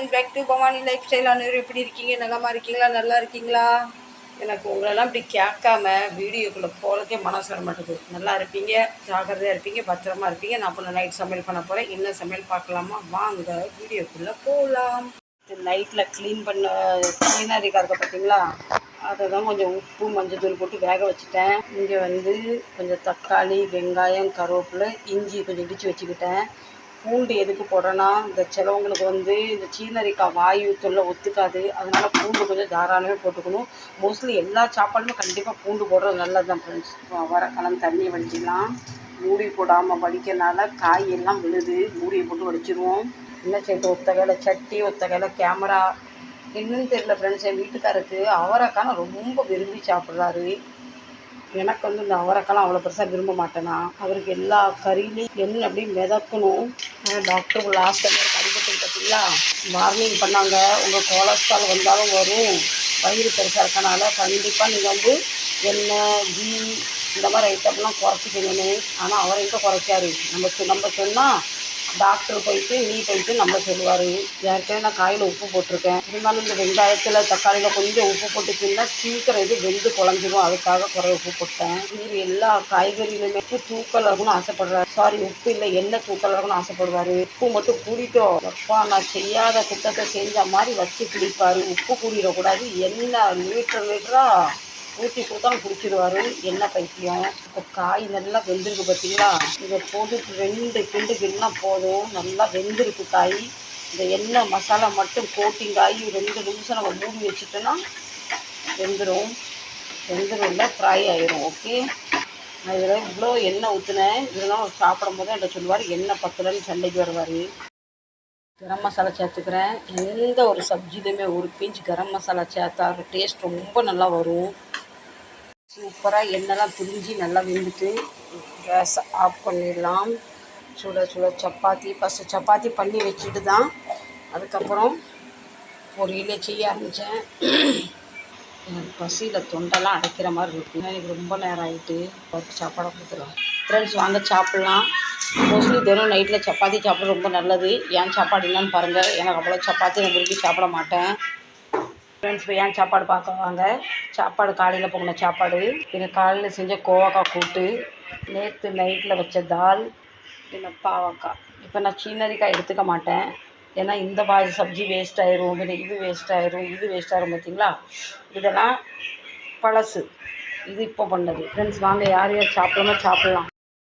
Welcome back to Bhavani lifestyle அனைவரும் எப்படி இருக்கீங்க? நலமா இருக்கீங்களா? நல்லா இருக்கீங்களா? எனக்கு உங்களெல்லாம் இப்படி கேட்காம வீடியோக்குள்ளே போகிறதுக்கே மனசு வர மாட்டேங்குது நல்லா இருப்பீங்க ஜாக்கிரதையாக இருப்பீங்க பத்திரமா இருப்பீங்க. நான் இப்போ நைட் சமையல் பண்ண போகிறேன் என்ன சமையல் பார்க்கலாமா? வாங்க வீடியோக்குள்ளே போகலாம் நைட்டில் க்ளீன் பண்ண க்ளீனரிக்காக இருக்க பார்த்தீங்களா அதை தான் கொஞ்சம் உப்பு மஞ்சள் தூள் போட்டு வேக வச்சுட்டேன். இங்கே வந்து கொஞ்சம் தக்காளி வெங்காயம் கருவேப்பிலை இஞ்சி கொஞ்சம் இடித்து வச்சுக்கிட்டேன். பூண்டு எதுக்கு போடுறேன்னா இந்த சிலவங்களுக்கு வந்து இந்த சீனரிக்காய் வாயு தொல்லை ஒத்துக்காது. அதனால பூண்டு கொஞ்சம் தாராளமே போட்டுக்கணும். மோஸ்ட்லி எல்லா சாப்பாடுமே கண்டிப்பாக பூண்டு போடுறது நல்லது தான் ஃப்ரெண்ட்ஸ் வரக்கலம் தண்ணி வடிச்சிடலாம் மூடி போடாமல் வடிக்கிறனால காய் எல்லாம் விழுது. மூடியை போட்டு வடிச்சிடுவோம் என்ன சேர்த்து ஒத்த வேலை சட்டி ஒத்த வேலை கேமரா என்னன்னு தெரியல ஃப்ரெண்ட்ஸ் என் வீட்டுக்காருக்கு அவரைக்கான ரொம்ப விரும்பி சாப்பிட்றாரு. எனக்கு வந்து இந்த அவரைக்கெல்லாம் அவ்வளோ பெருசாக விரும்ப மாட்டேன்னா அவருக்கு எல்லா கறியிலையும் எண்ணெய் அப்படியே மிதக்கணும். டாக்டர் லாஸ்ட் டைம் அடிபட்டு பார்த்தீங்களா வார்னிங் பண்ணாங்க. உங்கள் கொலஸ்ட்ரால் வந்தாலும் வரும். வயிறு பெருசாக இருக்கனால கண்டிப்பாக நீங்கள் வந்து எண்ணெய் கீ இந்த மாதிரி ஐட்டம்லாம் குறைச்சி செய்யணும் ஆனால் அவர் எங்கே குறைக்காரு நம்ம நம்ம சொன்னால் டாக்டர் போயிட்டு நீ போயிட்டு நம்ம சொல்லுவார். ஏற்கனவே நான் காயில் உப்பு போட்டிருக்கேன். இருந்தாலும் இந்த வெங்காயத்தில் தக்காளியில் கொஞ்சம் உப்பு போட்டுச்சிங்கன்னா சீக்கிரம் இது வெந்து குழஞ்சிரும். அதுக்காக குறை உப்பு போட்டேன். இவர் எல்லா காய்கறியிலுமே உப்பு தூக்கல் இருக்கணும்னு ஆசைப்படுறாரு. சாரி உப்பு இல்லை எண்ணெய் தூக்கல் இருக்கணும்னு ஆசைப்படுவார். உப்பு மட்டும் கூடிட்டோம் அப்பா நான் செய்யாத குத்தத்தை செஞ்ச மாதிரி வச்சு குடிப்பார். உப்பு கூடிடக்கூடாது. என்ன லிட்டர் லிட்டராக ஊற்றி கொடுத்தா குடிச்சிடுவாரு. எண்ணெய் பைத்தியம். இப்போ காய் நல்லா வெந்திருக்கு பார்த்தீங்களா இதை போட்டு ரெண்டு கிண்டு கிண்டுனா போதும். நல்லா வெந்திருக்கு காய். இந்த எண்ணெய் மசாலா மட்டும் கோட்டிங் ஆகி ரெண்டு நிமிஷம் நம்ம மூடி வச்சுட்டோன்னா வெந்துடும் வெந்துடும்ல ஃப்ரை ஆயிரும். ஓகே நான் இதில் இவ்வளோ எண்ணெய் ஊற்றினேன் இதெல்லாம் சாப்பிடும் போது என்கிட்ட சொல்லுவார் எண்ணெய் பத்தலன்னு சண்டைக்கு வருவார். கரம் மசாலா சேர்த்துக்கிறேன். எந்த ஒரு சப்ஜிலையுமே ஒரு பிஞ்ச் கரம் மசாலா சேர்த்தா டேஸ்ட் ரொம்ப நல்லா வரும். சூப்பராக எண்ணெய்லாம் பிரிஞ்சு நல்லா வெந்துட்டு கேஸ் ஆஃப் பண்ணிடலாம். சுட சுட சப்பாத்தி ஃபஸ்ட்டு சப்பாத்தி பண்ணி வச்சுட்டு தான் அதுக்கப்புறம் பொரியலே செய்ய ஆரம்பித்தேன் எனக்கு பசியில் தொண்டெல்லாம் அடைக்கிற மாதிரி இருக்கு எனக்கு ரொம்ப நேரம் ஆகிட்டு பார்த்து சாப்பாடை கொடுத்துருவேன். ஃப்ரெண்ட்ஸ் வாங்க சாப்பிட்லாம். மோஸ்ட்லி தினம் நைட்டில் சப்பாத்தி சாப்பிட ரொம்ப நல்லது. ஏன் சாப்பாடு என்னன்னு பாருங்கள் எனக்கு அவ்வளோ சப்பாத்தி நான் விரும்பி சாப்பிட மாட்டேன். ஃப்ரெண்ட்ஸ் இப்போ ஏன் சாப்பாடு பார்க்க வாங்க சாப்பாடு காலையில் போன சாப்பாடு எனக்கு காலையில் செஞ்ச கோவக்காய் கூட்டு நேற்று நைட்டில் வச்ச தால் பின்ன பாவக்காய். இப்போ நான் சீனரிக்காய் எடுத்துக்க மாட்டேன். ஏன்னா இந்த பாதி சப்ஜி வேஸ்ட் ஆயிரும் பின்ன இது வேஸ்ட் ஆயிரும் இது வேஸ்ட் ஆயிரும் பார்த்தீங்களா இதெல்லாம் பழசு. இது இப்போ பண்ணது. ஃப்ரெண்ட்ஸ் வாங்க யார் யார் சாப்பிடணுமோ சாப்பிட்லாம்.